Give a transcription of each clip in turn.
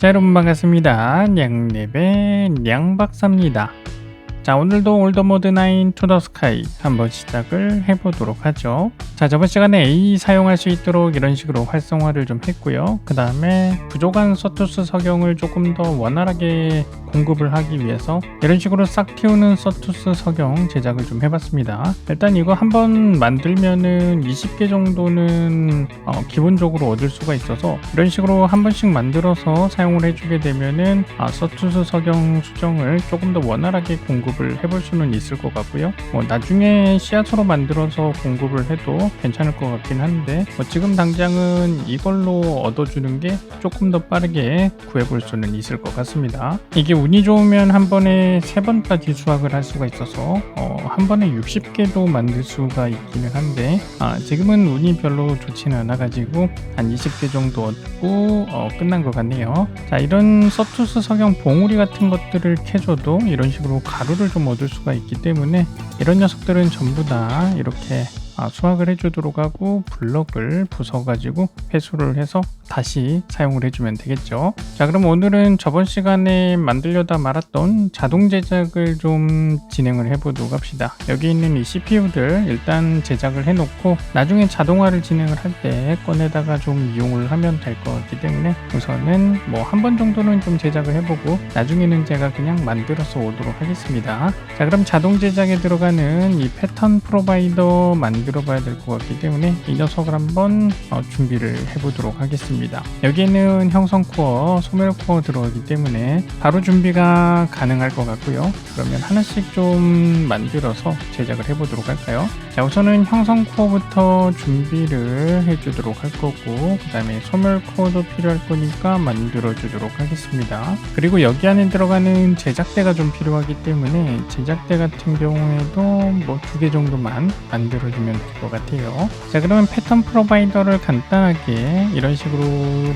자 여러분 반갑습니다. 냥랩의 냥박사입니다. 자 오늘도 올더모드 9 투더 스카이 한번 시작을 해보도록 하죠. 자 저번 시간에 A 사용할 수 있도록 이런 식으로 활성화를 좀 했고요. 그 다음에 부족한 서투스 석영을 조금 더 원활하게 공급을 하기 위해서 이런 식으로 싹 틔우는 서투스 석영 제작을 좀 해봤습니다. 일단 이거 한번 만들면은 20개 정도는 어, 기본적으로 얻을 수가 있어서 이런 식으로 한 번씩 만들어서 사용을 해주게 되면은 아, 서투스 석영 수정을 조금 더 원활하게 공급 을 해볼 수는 있을 것 같고요. 뭐 나중에 씨앗으로 만들어서 공급을 해도 괜찮을 것 같긴 한데 뭐 지금 당장은 이걸로 얻어주는 게 조금 더 빠르게 구해볼 수는 있을 것 같습니다. 이게 운이 좋으면 한 번에 세 번까지 수확을 할 수가 있어서 어, 한 번에 60개도 만들 수가 있기는 한데 아, 지금은 운이 별로 좋지는 않아가지고 한 20개 정도 얻고 어, 끝난 것 같네요. 자 이런 서투스 석영 봉우리 같은 것들을 캐줘도 이런 식으로 가루를 좀 얻을 수가 있기 때문에 이런 녀석들은 전부 다 이렇게 아, 수확을 해주도록 하고 블럭을 부숴가지고 회수를 해서 다시 사용을 해주면 되겠죠. 자 그럼 오늘은 저번 시간에 만들려다 말았던 자동 제작을 좀 진행을 해보도록 합시다. 여기 있는 이 CPU들 일단 제작을 해놓고 나중에 자동화를 진행을 할 때 꺼내다가 좀 이용을 하면 될 것 같기 때문에 우선은 뭐 한 번 정도는 좀 제작을 해보고 나중에는 제가 그냥 만들어서 오도록 하겠습니다. 자 그럼 자동 제작에 들어가는 이 패턴 프로바이더 만들 어 봐야 될 것 같기 때문에 이 녀석을 한번 어, 준비를 해보도록 하겠습니다. 여기에는 형성 코어, 소멸 코어 들어가기 때문에 바로 준비가 가능할 것 같고요. 그러면 하나씩 좀 만들어서 제작을 해보도록 할까요? 자 우선은 형성 코어부터 준비를 해주도록 할 거고 그 다음에 소멸 코어도 필요할 거니까 만들어 주도록 하겠습니다. 그리고 여기 안에 들어가는 제작대가 좀 필요하기 때문에 제작대 같은 경우에도 뭐 두 개 정도만 만들어주면 될 것 같아요. 자 그러면 패턴 프로바이더를 간단하게 이런 식으로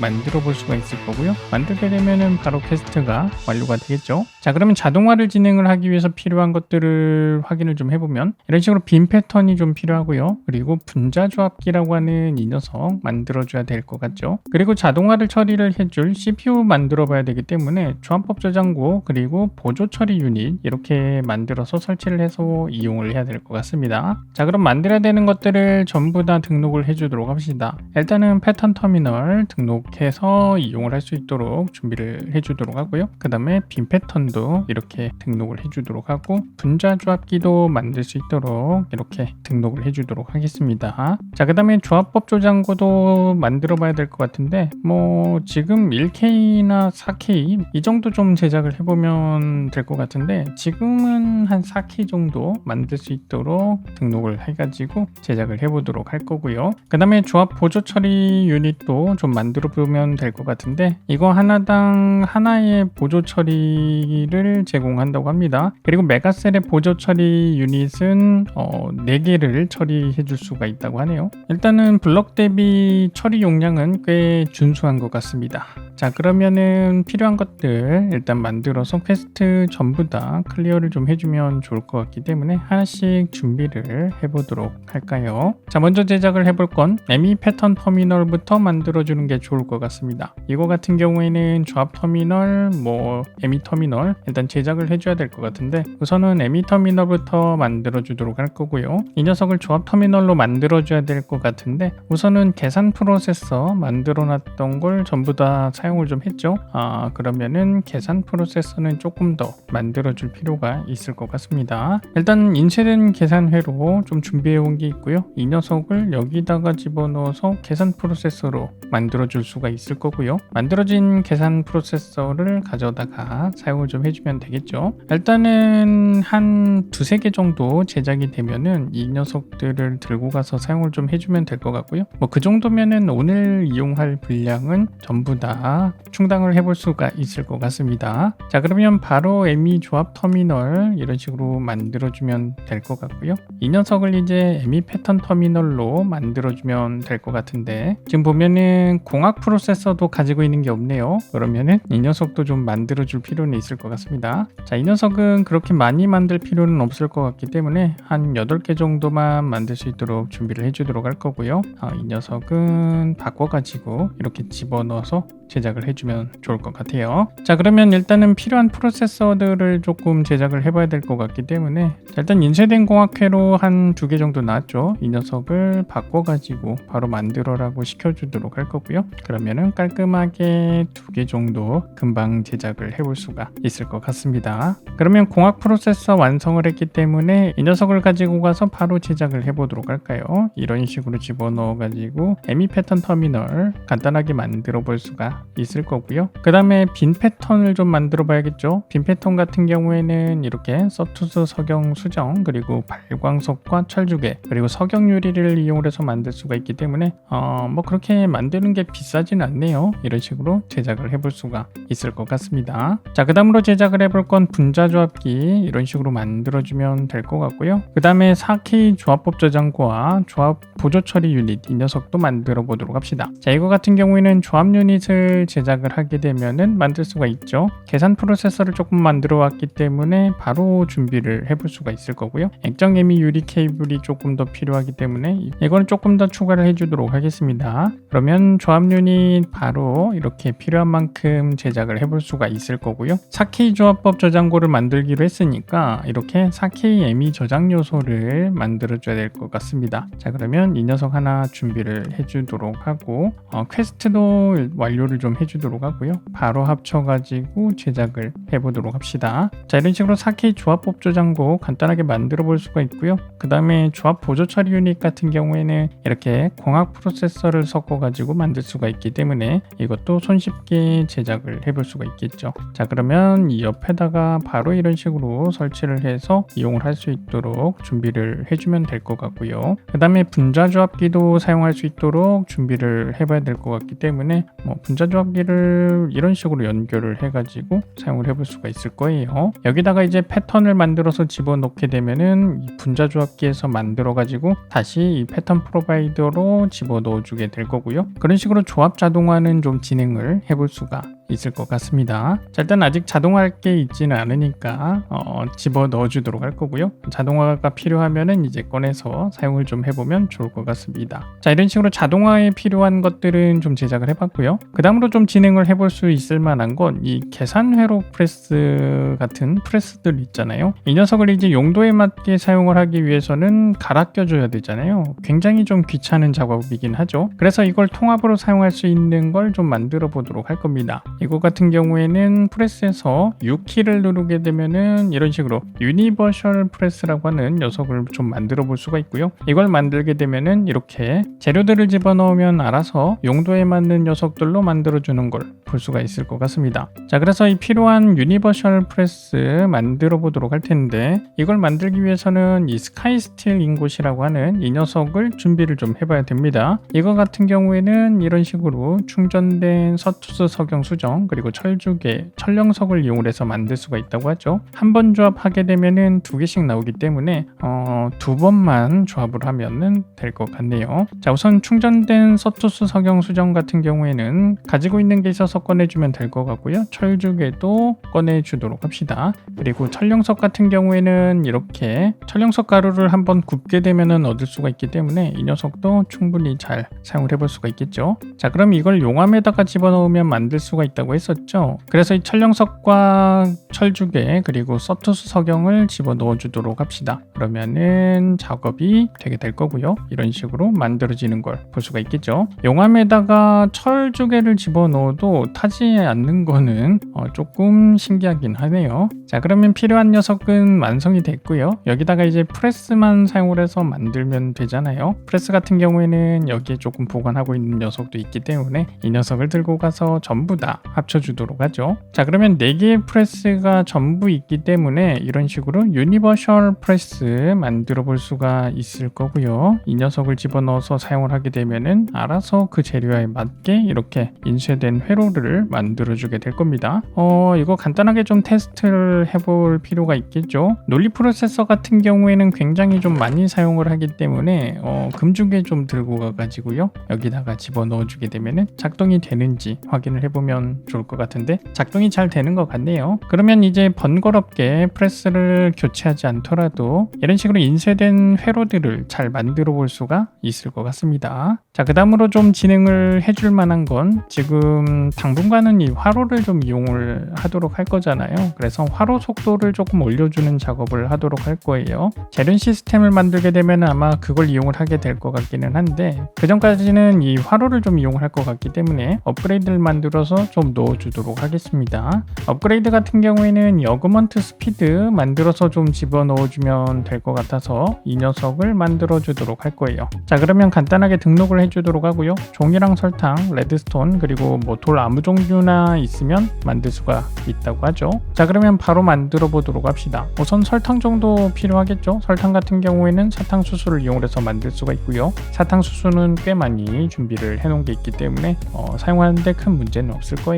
만들어 볼 수가 있을 거고요. 만들게 되면은 바로 퀘스트가 완료가 되겠죠. 자 그러면 자동화를 진행을 하기 위해서 필요한 것들을 확인을 좀 해보면 이런 식으로 빈 패턴이 좀 필요하고요. 그리고 분자 조합기라고 하는 이 녀석 만들어줘야 될 것 같죠. 그리고 자동화를 처리를 해줄 CPU 만들어 봐야 되기 때문에 조합법 저장고 그리고 보조 처리 유닛 이렇게 만들어서 설치를 해서 이용을 해야 될 것 같습니다. 자 그럼 만들어야 되는 것들을 전부 다 등록을 해주도록 합시다. 일단은 패턴 터미널 등록해서 이용을 할 수 있도록 준비를 해주도록 하고요. 그 다음에 빈 패턴도 이렇게 등록을 해주도록 하고 분자 조합기도 만들 수 있도록 이렇게 등록을 해주도록 하겠습니다. 자, 그 다음에 조합법 조장고도 만들어 봐야 될 것 같은데 뭐 지금 1K나 4K 이 정도 좀 제작을 해보면 될 것 같은데 지금은 한 4K 정도 만들 수 있도록 등록을 해가지고 제작을 해보도록 할 거고요. 그 다음에 조합 보조 처리 유닛도 좀 만들어 보면 될 것 같은데 이거 하나당 하나의 보조 처리를 제공한다고 합니다. 그리고 메가셀의 보조 처리 유닛은 어, 4개를 처리해 줄 수가 있다고 하네요. 일단은 블럭 대비 처리 용량은 꽤 준수한 것 같습니다. 자 그러면은 필요한 것들 일단 만들어서 퀘스트 전부 다 클리어를 좀 해주면 좋을 것 같기 때문에 하나씩 준비를 해보도록 할까요? 자 먼저 제작을 해볼 건 에미 패턴 터미널부터 만들어주는 게 좋을 것 같습니다. 이거 같은 경우에는 조합 터미널, 뭐 에미 터미널 일단 제작을 해줘야 될 것 같은데 우선은 에미 터미널부터 만들어주도록 할 거고요. 이 녀석을 조합 터미널로 만들어줘야 될 것 같은데 우선은 계산 프로세서 만들어놨던 걸 전부 다 사용을 좀 했죠. 아 그러면은 계산 프로세서는 조금 더 만들어줄 필요가 있을 것 같습니다. 일단 인쇄된 계산회로 좀 준비해 온게 있고요. 이 녀석을 여기다가 집어넣어서 계산 프로세서로 만들어 줄 수가 있을 거고요. 만들어진 계산 프로세서를 가져다가 사용을 좀 해주면 되겠죠. 일단은 한 두세 개 정도 제작이 되면은 이 녀석들을 들고 가서 사용을 좀 해주면 될 것 같고요. 뭐 그 정도면은 오늘 이용할 분량은 전부 다 충당을 해볼 수가 있을 것 같습니다. 자 그러면 바로 에미 조합 터미널 이런 식으로 만들어주면 될 것 같고요. 이 녀석을 이제 에미 패턴 터미널로 만들어주면 될 것 같은데 지금 보면은 공학 프로세서도 가지고 있는 게 없네요. 그러면은 이 녀석도 좀 만들어줄 필요는 있을 것 같습니다. 자 이 녀석은 그렇게 많이 만들 필요는 없을 것 같기 때문에 한 8개 정도만 만들 수 있도록 준비를 해주도록 할 거고요. 아, 이 녀석은 바꿔가지고 이렇게 집어넣어서 제작을 해주면 좋을 것 같아요. 자 그러면 일단은 필요한 프로세서들을 조금 제작을 해봐야 될 것 같기 때문에 자, 일단 인쇄된 공학회로 한 두 개 정도 나왔죠. 이 녀석을 바꿔가지고 바로 만들어라고 시켜주도록 할 거고요. 그러면은 깔끔하게 두 개 정도 금방 제작을 해볼 수가 있을 것 같습니다. 그러면 공학 프로세서 완성을 했기 때문에 이 녀석을 가지고 가서 바로 제작을 해보도록 할까요? 이런 식으로 집어넣어 가지고 에미 패턴 터미널 간단하게 만들어 볼 수가 있을 거고요. 그 다음에 빈 패턴을 좀 만들어 봐야겠죠. 빈 패턴 같은 경우에는 이렇게 서투스 석영 수정 그리고 발광석과 철주개 그리고 석영 유리를 이용해서 만들 수가 있기 때문에 어, 뭐 그렇게 만드는 게 비싸진 않네요. 이런 식으로 제작을 해볼 수가 있을 것 같습니다. 자, 그 다음으로 제작을 해볼 건 분자 조합기 이런 식으로 만들어주면 될 것 같고요. 그 다음에 4K 조합법 저장고와 조합 보조 처리 유닛 이 녀석도 만들어 보도록 합시다. 자, 이거 같은 경우에는 조합 유닛을 제작을 하게 되면은 만들 수가 있죠. 계산 프로세서를 조금 만들어 왔기 때문에 바로 준비를 해볼 수가 있을 거고요. 액정 에미 유리 케이블이 조금 더 필요하기 때문에 이- 이거는 조금 더 추가를 해주도록 하겠습니다. 그러면 조합 유닛 바로 이렇게 필요한 만큼 제작을 해볼 수가 있을 거고요. 4K 조합법 저장고를 만들기로 했으니까 이렇게 4K 에미 저장 요소를 만들어줘야 될 것 같습니다. 자 그러면 이 녀석 하나 준비를 해주도록 하고 어, 퀘스트도 완료를 좀 해주도록 하고요. 바로 합쳐가지고 제작을 해보도록 합시다. 자 이런 식으로 4K 조합법 저장고 간단하게 만들어 볼 수가 있고요. 그 다음에 조합 보조 처리 유닛 같은 경우에는 이렇게 공학 프로세서를 섞어 가지고 만들 수가 있기 때문에 이것도 손쉽게 제작을 해볼 수가 있겠죠. 자 그러면 이 옆에다가 바로 이런 식으로 설치를 해서 이용을 할 수 있도록 준비를 해주면 될 것 같고요. 그 다음에 분자 조합기도 사용할 수 있도록 준비를 해봐야 될 것 같기 때문에 뭐 분자 조합기를 이런 식으로 연결을 해 가지고 사용을 해볼 수가 있을 거예요. 여기다가 이제 패턴을 만들어서 집어넣게 되면은 이 분자 조합기에서 만 들어가지고 다시 이 패턴 프로바이더로 집어넣어주게 될 거고요. 그런 식으로 조합 자동화는 좀 진행을 해볼 수가 있을 것 같습니다. 자, 일단 아직 자동화할 게 있지는 않으니까 어, 집어 넣어주도록 할 거고요. 자동화가 필요하면은 이제 꺼내서 사용을 좀 해보면 좋을 것 같습니다. 자, 이런 식으로 자동화에 필요한 것들은 좀 제작을 해봤고요. 그 다음으로 좀 진행을 해볼 수 있을 만한 건 이 계산 회로 프레스 같은 프레스들 있잖아요. 이 녀석을 이제 용도에 맞게 사용을 하기 위해서는 갈아 껴줘야 되잖아요. 굉장히 좀 귀찮은 작업이긴 하죠. 그래서 이걸 통합으로 사용할 수 있는 걸 좀 만들어 보도록 할 겁니다. 이거 같은 경우에는 프레스에서 U키를 누르게 되면은 이런 식으로 유니버셜 프레스라고 하는 녀석을 좀 만들어 볼 수가 있고요. 이걸 만들게 되면은 이렇게 재료들을 집어넣으면 알아서 용도에 맞는 녀석들로 만들어 주는 걸 볼 수가 있을 것 같습니다. 자, 그래서 이 필요한 유니버셜 프레스 만들어 보도록 할 텐데 이걸 만들기 위해서는 이 스카이 스틸 인곳이라고 하는 이 녀석을 준비를 좀 해봐야 됩니다. 이거 같은 경우에는 이런 식으로 충전된 서투스 석영 수정 그리고 철조개 철령석을 이용해서 만들 수가 있다고 하죠. 한 번 조합하게 되면은 두 개씩 나오기 때문에 어, 두 번만 조합을 하면은 될 것 같네요. 자 우선 충전된 서투스 석영 수정 같은 경우에는 가지고 있는 게 있어서 꺼내주면 될 것 같고요. 철조개도 꺼내주도록 합시다. 그리고 철령석 같은 경우에는 이렇게 철령석 가루를 한번 굽게 되면은 얻을 수가 있기 때문에 이 녀석도 충분히 잘 사용을 해볼 수가 있겠죠. 자 그럼 이걸 용암에다가 집어넣으면 만들 수가 있다 고 했었죠. 그래서 이 철령석과 철주개 그리고 서투스 석영을 집어 넣어 주도록 합시다. 그러면은 작업이 되게 될 거고요. 이런 식으로 만들어지는 걸 볼 수가 있겠죠. 용암에다가 철주개를 집어 넣어도 타지 않는 거는 어, 조금 신기하긴 하네요. 자 그러면 필요한 녀석은 완성이 됐고요. 여기다가 이제 프레스만 사용을 해서 만들면 되잖아요. 프레스 같은 경우에는 여기에 조금 보관하고 있는 녀석도 있기 때문에 이 녀석을 들고 가서 전부 다 합쳐주도록 하죠. 자 그러면 4개의 프레스가 전부 있기 때문에 이런 식으로 유니버셜 프레스 만들어 볼 수가 있을 거고요. 이 녀석을 집어넣어서 사용을 하게 되면은 알아서 그 재료에 맞게 이렇게 인쇄된 회로를 만들어 주게 될 겁니다. 어 이거 간단하게 좀 테스트를 해볼 필요가 있겠죠. 논리 프로세서 같은 경우에는 굉장히 좀 많이 사용을 하기 때문에 어, 금주개 좀 들고 가가지고요. 여기다가 집어 넣어 주게 되면은 작동이 되는지 확인을 해보면 좋을 것 같은데 작동이 잘 되는 것 같네요. 그러면 이제 번거롭게 프레스를 교체하지 않더라도 이런 식으로 인쇄된 회로들을 잘 만들어 볼 수가 있을 것 같습니다. 자, 그 다음으로 좀 진행을 해줄 만한 건 지금 당분간은 이 화로를 좀 이용을 하도록 할 거잖아요. 그래서 화로 속도를 조금 올려주는 작업을 하도록 할 거예요. 재련 시스템을 만들게 되면 아마 그걸 이용을 하게 될 것 같기는 한데 그 전까지는 이 화로를 좀 이용을 할것 같기 때문에 업그레이드를 만들어서 좀 넣어주도록 하겠습니다. 업그레이드 같은 경우에는 이 어그먼트 스피드 만들어서 좀 집어넣어주면 될 것 같아서 이 녀석을 만들어주도록 할 거예요. 자 그러면 간단하게 등록을 해주도록 하고요. 종이랑 설탕, 레드스톤 그리고 뭐 돌 아무 종류나 있으면 만들 수가 있다고 하죠. 자 그러면 바로 만들어 보도록 합시다. 우선 설탕 정도 필요하겠죠. 설탕 같은 경우에는 사탕수수를 이용해서 만들 수가 있고요. 사탕수수는 꽤 많이 준비를 해놓은 게 있기 때문에 어, 사용하는데 큰 문제는 없을 거예요.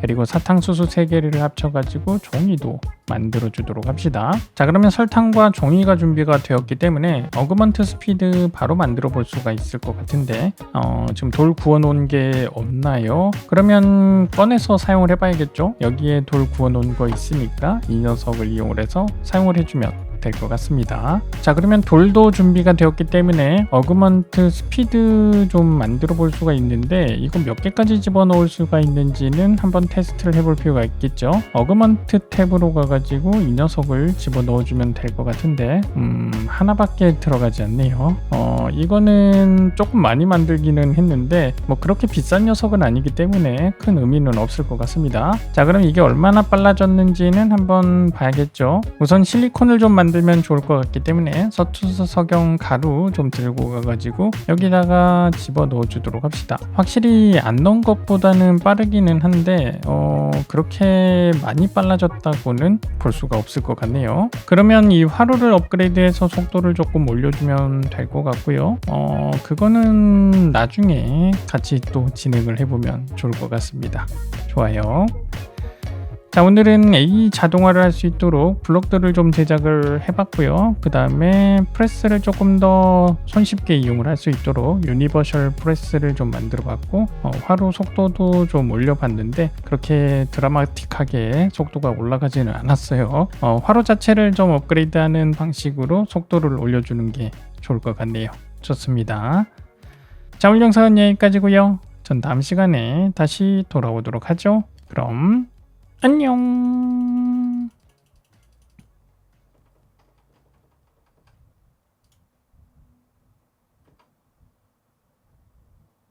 그리고 사탕수수 3개를 합쳐가지고 종이도 만들어 주도록 합시다. 자 그러면 설탕과 종이가 준비가 되었기 때문에 어그먼트 스피드 바로 만들어 볼 수가 있을 것 같은데 어, 지금 돌 구워 놓은 게 없나요? 그러면 꺼내서 사용을 해봐야겠죠? 여기에 돌 구워 놓은 거 있으니까 이 녀석을 이용을 해서 사용을 해주면 될 것 같습니다. 자 그러면 돌도 준비가 되었기 때문에 어그먼트 스피드 좀 만들어 볼 수가 있는데 이거 몇 개까지 집어넣을 수가 있는지는 한번 테스트를 해볼 필요가 있겠죠. 어그먼트 탭으로 가가지고 이 녀석을 집어넣어주면 될 것 같은데 음 하나밖에 들어가지 않네요. 어 이거는 조금 많이 만들기는 했는데 뭐 그렇게 비싼 녀석은 아니기 때문에 큰 의미는 없을 것 같습니다. 자 그럼 이게 얼마나 빨라졌는지는 한번 봐야겠죠. 우선 실리콘을 좀 만 들면 좋을 것 같기 때문에 서투스 석영 가루 좀 들고 가가지고 여기다가 집어 넣어 주도록 합시다. 확실히 안 넣은 것보다는 빠르기는 한데 어 그렇게 많이 빨라졌다고는 볼 수가 없을 것 같네요. 그러면 이 화로를 업그레이드해서 속도를 조금 올려주면 될 것 같고요. 어 그거는 나중에 같이 또 진행을 해보면 좋을 것 같습니다. 좋아요. 자 오늘은 A 자동화를 할 수 있도록 블록들을 좀 제작을 해봤고요. 그 다음에 프레스를 조금 더 손쉽게 이용을 할 수 있도록 유니버셜 프레스를 좀 만들어 봤고 어, 화로 속도도 좀 올려봤는데 그렇게 드라마틱하게 속도가 올라가지는 않았어요. 어, 화로 자체를 좀 업그레이드하는 방식으로 속도를 올려주는 게 좋을 것 같네요. 좋습니다. 자 오늘 영상은 여기까지고요. 전 다음 시간에 다시 돌아오도록 하죠. 그럼 안녕.